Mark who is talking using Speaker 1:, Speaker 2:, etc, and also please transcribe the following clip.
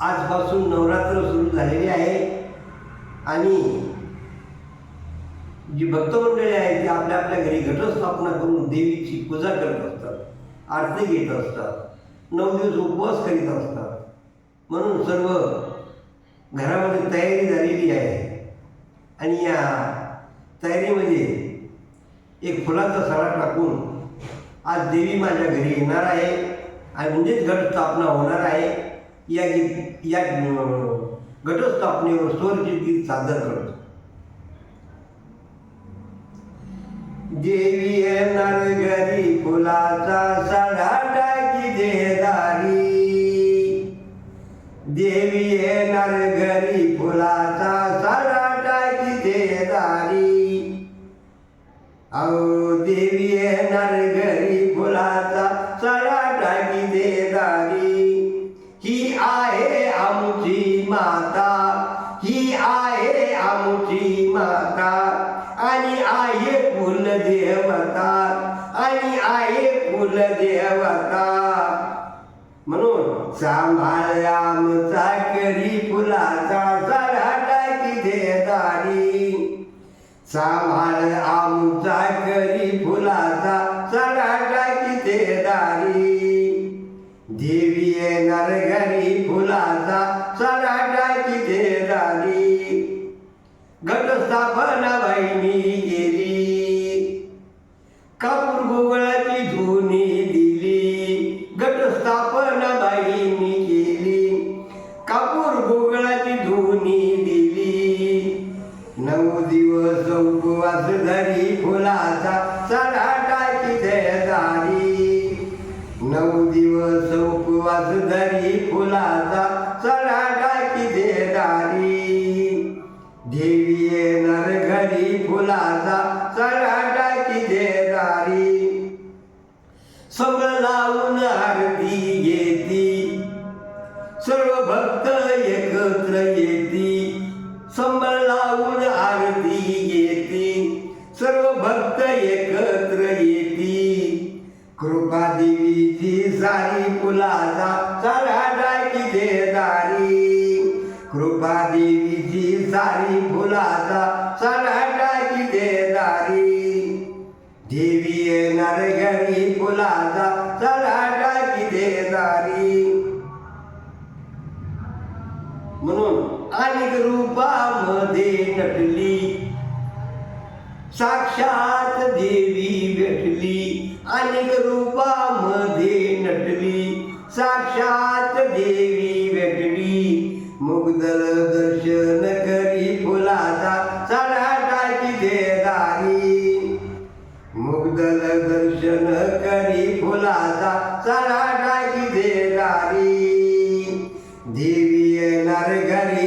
Speaker 1: आजपासून नवरात्र सुरू झालेली आहे. आणि जी भक्तमंडळी आहे ती आपल्या आपल्या घरी घटस्थापना करून देवीची पूजा करत असतात आरती घेत असतात नऊ दिवस उपवास करीत असतात. म्हणून सर्व घरामध्ये तयारी झालेली आहे. आणि या तयारीमध्ये एक फुलाचा सडा टाकून आज देवी माझ्या घरी येणार आहे. आणि म्हणजेच घटस्थापना होणार आहे. या गीत या घटस्थापनेवर स्वरचित गीत सादर करतो. देवी येणार घरी फुलाचा सडा टाकी देदारी देवी येणार घरी फुलाचा सडा टाकी देदारी अहो माता. ही आहे आमची माता. आणि आहे फुल देवता आणि आहे फुल देवता म्हणून सांभाळ आमचा करी फुलाचा सडा टाकी देदारी सांभाळ आमचा करी फुलाचा सडा टाकी दारी देवी येणार घरी फुलाचा घटस्थापना बहिणी गेली. कापूर गोगळाची धुनी दिली. घटस्थापना बाईंनी केली कापूर गोगळाची धुनी दिली. नऊ दिवस उपवास धरी फुलाचा सडा टाकी देदारी नऊ दिवस उपवास धरी फुलाचा सडा देवी येणार घरी फुलाचा सडा टाकी देदारी सगळं लावून आरती घेती. सर्व भक्त एकत्र येती. संबळ लावून आरती घेती. सर्व भक्त एकत्र येती. कृपा देवीची सारी फुलाचा सडा टाकी देणारी. कृपा देवीची सारी फुलाचा सणाटाची देदारी देवी येणार घरी फुलाचा सणाटाची देदारी म्हणून अनेक रूपामध्ये नटली साक्षात देवी भेटली. अनेक रूप magari